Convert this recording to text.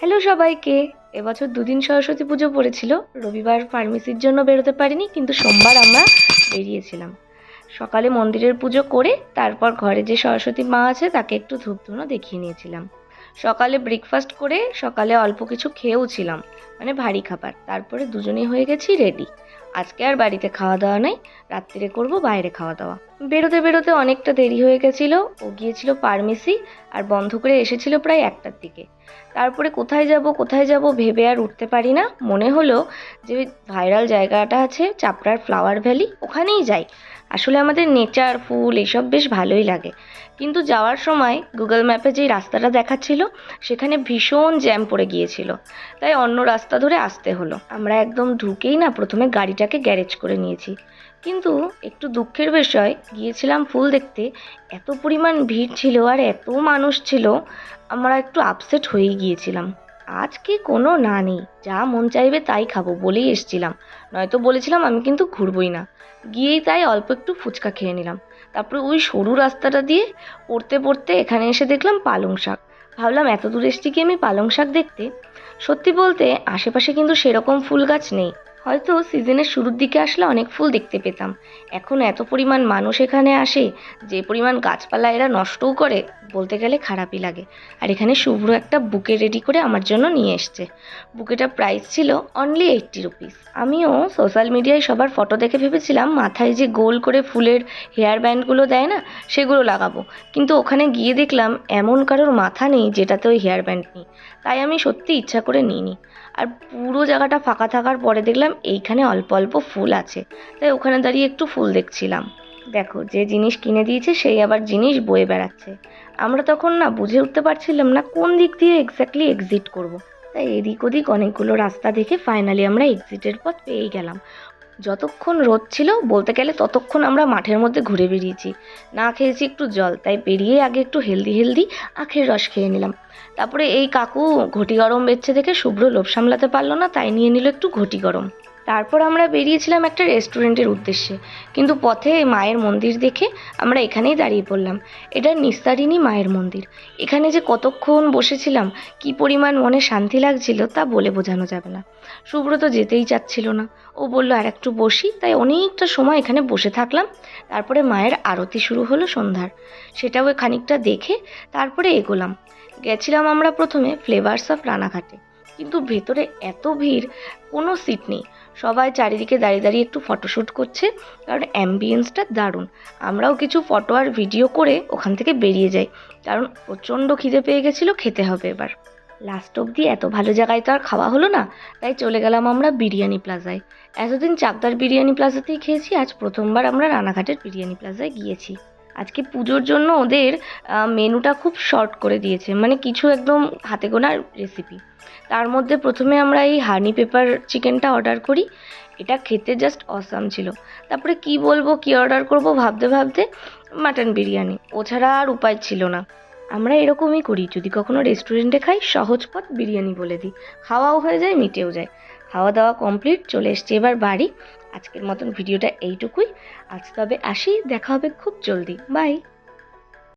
Hello সবাইকে। এবছর দুদিন সরস্বতী পুজো পড়েছিল। রবিবার ফার্মেসির জন্য বেরোতে পারিনি, কিন্তু সোমবার আমরা বেরিয়েছিলাম। সকালে মন্দিরের পুজো করে তারপর ঘরে যে সরস্বতী মা আছে, তাকে একটু ধূপ ধুনো দেখিয়ে নিয়েছিলাম। সকালে ব্রেকফাস্ট করে সকালে অল্প কিছু খেয়েও ছিলাম। মানে ভারী খাবার। তারপরে দুজনেই হয়ে গেছি রেডি আজকে আর বাড়িতে খাওয়া দাওয়া নাই, রাত্রিরে করব বাইরে খাওয়া দাওয়া। বেরোতে বেরোতে অনেকটা দেরি হয়ে গেছিল, ও গিয়েছিল ফার্মেসি আর বন্ধ করে এসেছিল প্রায় একটার দিকে। তারপরে কোথায় যাব কোথায় যাব ভেবে আর উঠতে পারি না। মনে হলো যে ভাইরাল জায়গাটা আছে, চাপড়ার ফ্লাওয়ার ভ্যালি ওখানেই যাই। আসলে আমাদের নেচার, ফুল এসব বেশ ভালোই লাগে। কিন্তু যাওয়ার সময় গুগল ম্যাপে যেই রাস্তাটা দেখাচ্ছিল, সেখানে ভীষণ জ্যাম পড়ে গিয়েছিল। তাই অন্য রাস্তা ধরে আসতে হলো। আমরা একদম ঢুকেই না প্রথমে গাড়িটাকে গ্যারেজ করে নিয়েছি। কিন্তু একটু দুঃখের বিষয়, গিয়েছিলাম ফুল দেখতে। এত পরিমাণ ভিড় ছিল আর এত মানুষ ছিল, আমরা একটু আপসেট হয়েই গিয়েছিলাম। আজকে কোনো না নেই? যা মন চাইবে তাই খাব বলেই এসছিলাম। নয়তো বলেছিলাম আমি কিন্তু ঘুরবই না। গিয়েই তাই অল্প একটু ফুচকা খেয়ে নিলাম। তারপরে ওই সরু রাস্তাটা দিয়ে পড়তে পড়তে এখানে এসে দেখলাম পালং শাক। ভাবলাম এত দূর এসছি কি আমি পালং শাক দেখতে? সত্যি বলতে, আশেপাশে কিন্তু সেরকম ফুল গাছ নেই। হয়তো সিজনের শুরুর দিকে আসলে অনেক ফুল দেখতে পেতাম। এখন এত পরিমাণ মানুষ এখানে আসে, যে পরিমাণ গাছপালা এরা নষ্টও করে, বলতে গেলে খারাপই লাগে। আর এখানে শুভ্র একটা বুকে রেডি করে আমার জন্য নিয়ে এসছে। বুকেটার প্রাইস ছিল অনলি এইট্টি রুপিস আমিও সোশ্যাল মিডিয়ায় সবার ফটো দেখে ভেবেছিলাম, মাথায় যে গোল করে ফুলের হেয়ার ব্যান্ডগুলো দেয় না, সেগুলো লাগাবো। কিন্তু ওখানে গিয়ে দেখলাম, এমন কারোর মাথা নেই যেটাতে ওই হেয়ার ব্যান্ড নেই। তাই আমি সত্যি ইচ্ছা করে নিইনি। আর পুরো জায়গাটা ফাঁকা থাকার পরে দেখলাম এইখানে অল্প অল্প ফুল আছে। তাই ওখানে দাঁড়িয়ে একটু ফুল দেখছিলাম। দেখো, যে জিনিস কিনে দিয়েছে সেই আবার জিনিস বয়ে বেড়াচ্ছে। আমরা তখন না বুঝে উঠতে পারছিলাম না কোন দিক দিয়ে এক্স্যাক্টলি এক্সিট করব। তাই এদিক ওদিক অনেকগুলো রাস্তা দেখে ফাইনালি আমরা এক্সিটের পথ পেয়েই গেলাম। যতক্ষণ রোদ ছিল, বলতে গেলে ততক্ষণ আমরা মাঠের মধ্যে ঘুরে বেরিয়েছি। না খেয়েছি একটু জল, তাই বেরিয়ে আগে একটু হেলদি হেলদি আখের রস খেয়ে নিলাম। তারপরে এই কাকু ঘটি গরম বেচছে দেখে শুভ্র লোভ সামলাতে পারল না, তাই নিয়ে নিল একটু ঘটি গরম। তারপর আমরা বেরিয়েছিলাম একটা রেস্টুরেন্টের উদ্দেশ্যে। কিন্তু পথে মায়ের মন্দির দেখে আমরা এখানেই দাঁড়িয়ে পড়লাম। এটা নিস্তারিণী মায়ের মন্দির। এখানে যে কতক্ষণ বসেছিলাম, কি পরিমাণ মনে শান্তি লাগছিল তা বলে বোঝানো যাবে না। সুব্রত যেতেই চাচ্ছিল না। ও বলল, আর একটু বসি। তাই অনেকটা সময় এখানে বসে থাকলাম। তারপরে মায়ের আরতি শুরু হলো সন্ধ্যার। সেটাও খানিকটা দেখে তারপরে এগোলাম। গেছিলাম আমরা প্রথমে ফ্লেভার্স অফ রানাঘাটে। কিন্তু ভেতরে এত ভিড়, কোনো সিট নেই। সবাই চারিদিকে দাঁড়িয়ে দাঁড়িয়ে একটু ফটোশ্যুট করছে, কারণ অ্যাম্বিয়েন্সটা দারুণ। আমরাও কিছু ফটো আর ভিডিও করে ওখান থেকে বেরিয়ে যাই, কারণ প্রচণ্ড খিদে পেয়ে গেছিল, খেতে হবে এবার। লাস্ট অবধি এত ভালো জায়গায় তো আর খাওয়া হলো না, তাই চলে গেলাম আমরা বিরিয়ানি প্লাজায় এতদিন চাকদার বিরিয়ানি প্লাজাতেই খেয়েছি, আজ প্রথমবার আমরা রানাঘাটের বিরিয়ানি প্লাজায় গিয়েছি। আজকে পুজোর জন্য ওদের মেনুটা খুব শর্ট করে দিয়েছে। মানে কিছু একদম হাতে গোনার রেসিপি তার মধ্যে প্রথমে আমরা এই হানি পেপার চিকেনটা অর্ডার করি। এটা খেতে জাস্ট অসাম ছিল। তারপরে কি বলব, কি অর্ডার করব ভাবতে ভাবতে? মাটন বিরিয়ানি। ও ছাড়া আর উপায় ছিল না। আমরা এরকমই করি। যদি কখনো রেস্টুরেন্টে খাই, সহজ পথ বিরিয়ানি বলে দিই। খাওয়াও হয়ে যায়, মিটেও যায়। খাওয়া দাওয়া কমপ্লিট চলে এসছি এবার বাড়ি। আজকের মতন ভিডিওটা এইটুকুই। আজ তবে আসি, দেখা হবে খুব জলদি। বাই